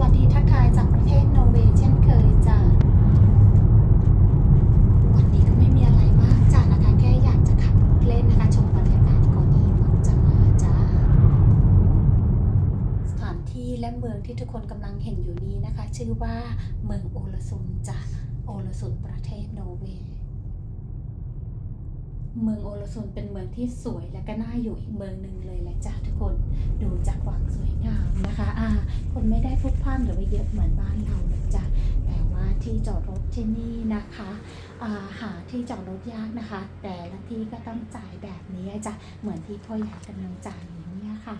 วัสดีทักทายจากประเทศนอร์เวย์เช่นเคยจ้ะวันนี้ก็ไม่มีอะไรมากจ้ะนะคะ แค่อยากจะขับรถเล่นนะคะ ชมบรรยากาศก่อนที่มักจะมาจ้าสถานที่และเมืองที่ทุกคนกำลังเห็นอยู่นี้นะคะ ชื่อว่าเมืองโอลสุนจ้ะโอลสุนประเทศนอร์เวย์เมืองโอลสุนเป็นเมืองที่สวยและก็น่าอยู่อีกเมืองหนึ่งเลยแหละจ้าทุกคนดูจากความสวย คนไม่ได้พลุกพล่านหรือว่าเยอะเหมือนบ้านเรานะจ้ะแต่ว่าที่จอดรถที่นี่นะคะาหาที่จอดรถยากนะคะ แต่ละที่ก็ต้องจ่ายแบบนี้จ้ะเหมือนที่พ่อใหญ่กำลังจ่ายอย่างนี้ค่ะ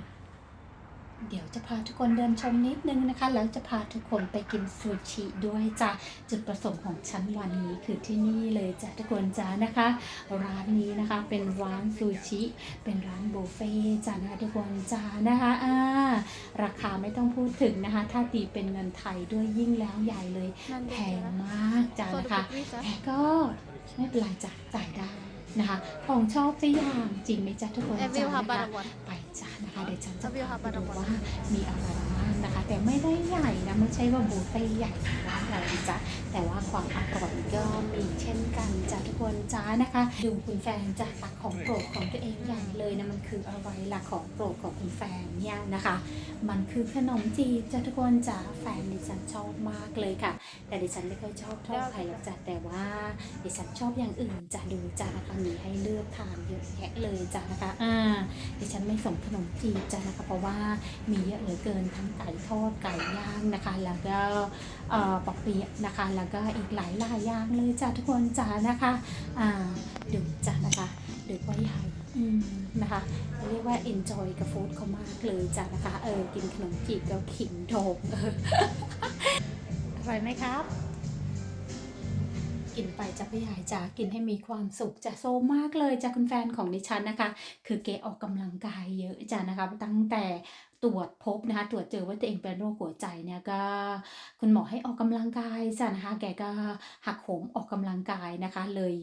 เดี๋ยวจะพาทุกคนเดินชมนิดนึงนะคะ แล้วจะพาทุกคนไปกินซูชิด้วยจ้ะจุดประสงค์ของฉันวันนี้คือที่นี่เลยจ้ะทุกคนจ้านะคะ ร้านนี้นะคะเป็นร้านซูชิ เป็นร้านบุฟเฟ่ต์จ้านะคะทุกคนจ้านะคะอ่าราคาไม่ต้องพูดถึงนะคะ ถ้าตีเป็นเงินไทยด้วยยิ่งแล้วใหญ่เลยแพงมากจ้านะคะแต่ก็ไม่เป็นไรจ้ะจ่ายได้ นะคะ ของชอบสักอย่างจริงไหมจ๊ะทุกคนแอวิจ้าวฮับนะบาคะร์วันไปจ้านะคะเดี๋ยวฉันจะเอาวิวพาค่ะไปดูปานาว่ามีอะไรบ้างนะคะ แต่ไม่ได้ใหญ่นะไม่ใช่ว่าบุฟเฟ่ต์ใหญ่ของร้านเรานะจ๊ะแต่ว่าความอร่อยก็มีเช่น กันจ้ะทุกคนจ้านะคะดูคุณแฟนจะตักของโปรดของตัวเองใหญ่เลยนะมันคืออะไรล่ะของโปรดของคุณแฟนเนี่ยนะคะ มันคือขนมจีบจ้ะทุกคนจ้าแฟนดิฉันชอบมากเลยค่ะ แต่ดิฉันไม่ค่อยชอบเท่าใครหรอกจ้ะแต่ว่าดิฉันชอบอย่างอื่นจ้ะดูจ้ะนะคะมีให้เลือกทานเยอะแยะเลยจ้ะนะคะอ่าดิฉันไม่ส่งขนมจีบจ้ะนะคะเพราะว่ามีเยอะเหลือเกินทั้งไก่ทอดไก่ย่างนะคะ แล้วก็เอ่อปอกเปียะนะคะ แล้วก็อีกหลายหลายอย่างเลยจ้ะทุกคนจ้ะนะคะอ่าดูจ้ะนะคะดูว่าใหญ่อืมนะคะเรียกว่า enjoy กับฟู้ดเขามากเลยจ้ะนะคะ เออ กินขนมจีบกับขิงโดงเอออร่อยไหมครับ กินไปจะพยายจะกินให้มีความสุขจะโซมากเลยจ้ะคุณแฟนของดิฉันนะคะ คือเกออกกำลังกายเยอะจ้ะนะคะ ตั้งแต่ตรวจพบนะคะตรวจเจอว่าตัวเองเป็นโรคหัวใจเนี่ยก็คุณหมอให้ออกกำลังกายจ้ะนะคะ แกก็หักโหมออกกำลังกายนะคะเลย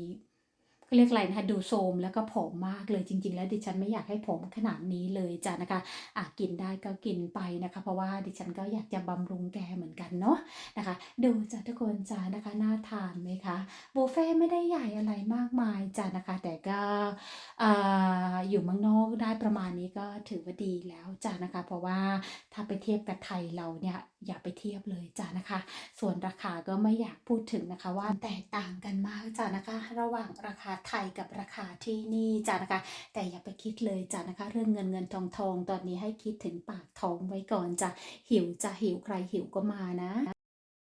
เรียกอะไรนะคะดูโทมแล้วก็ผอมมากเลยจริง ๆ แล้วดิฉันไม่อยากให้ผอมขนาดนี้เลยจ้ะนะคะอะกินได้ก็กินไปนะคะ เพราะว่าดิฉันก็อยากจะบำรุงแกเหมือนกันเนาะนะคะ ดูจ้ะทุกคนจ้ะนะคะน่าทานไหมคะบุฟเฟ่ไม่ได้ใหญ่อะไรมากมายจ้ะนะคะ แต่ก็อ่า อยู่เมืองนอกได้ประมาณนี้ก็ถือว่าดีแล้วจ้ะนะคะ เพราะว่าถ้าไปเทียบกับไทยเราเนี่ยอย่าไปเทียบเลยจ้ะนะคะ ส่วนราคาก็ไม่อยากพูดถึงนะคะว่าแตกต่างกันมากจ้ะนะคะ ระหว่างราคาไทยกับราคาที่นี่จ้ะนะคะ แต่อย่าไปคิดเลยจ้ะนะคะ เรื่องเงินเงินทองทองตอนนี้ให้คิดถึงปากท้องไว้ก่อนจ้ะหิวจะหิวใครหิวก็มานะ